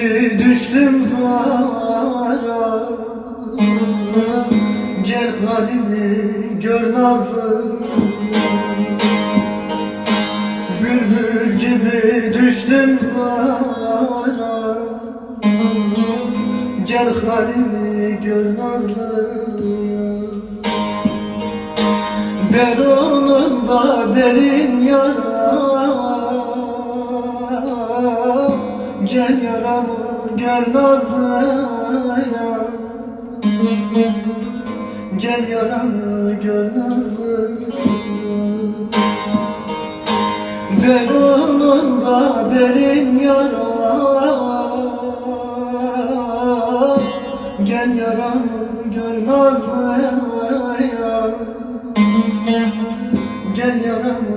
gibi düştüm zara Gel halimi gör nazlı. Bülbül gibi düştüm zara Gel halimi gör nazlı. Deronunda derin yara Gel yaramı gör nazlıya. Gel yaramı gör nazlı Derununda derin yara. Gel yaramı gör nazlıya. Gel yaramı